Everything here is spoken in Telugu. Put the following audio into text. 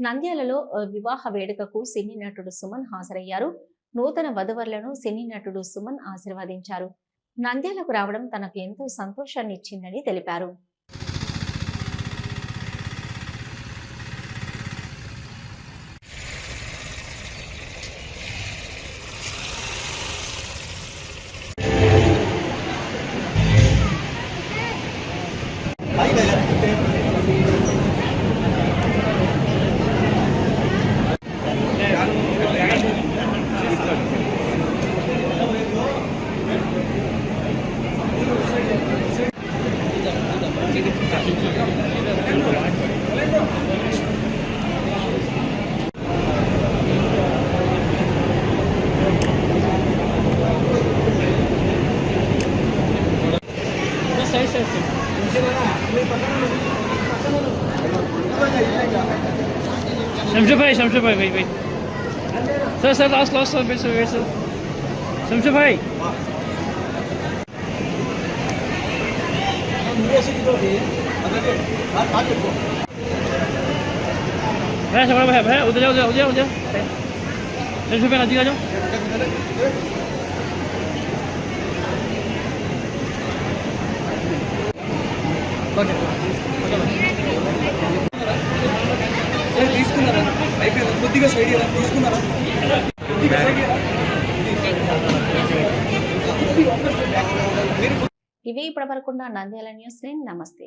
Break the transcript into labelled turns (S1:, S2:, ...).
S1: నంద్యాలలో వివాహ వేడుకకు సినీ నటుడు సుమన్ హాజరయ్యారు. నూతన వధువరులను సినీ నటుడు సుమన్ ఆశీర్వదించారు. నంద్యాలకు రావడం తనకు ఎంతో సంతోషాన్ని ఇచ్చిందని తెలిపారు.
S2: शमशेर भाई शमशेर भाई भाई भाई sir sir last last sir wait sir wait sir Shamsher भाई भाई शमशेर भाई भाई उधर जाओ उधर उधर उधर शमशेर भाई नजदीक आ जाओ
S3: తీసుకున్నారా అయిపోయింది కొద్దిగా సైడ్ ఇవ్వండి. తీసుకున్నారా
S1: ఇవి ఇప్పటి వరకు నంద్యాల న్యూస్ నమస్తే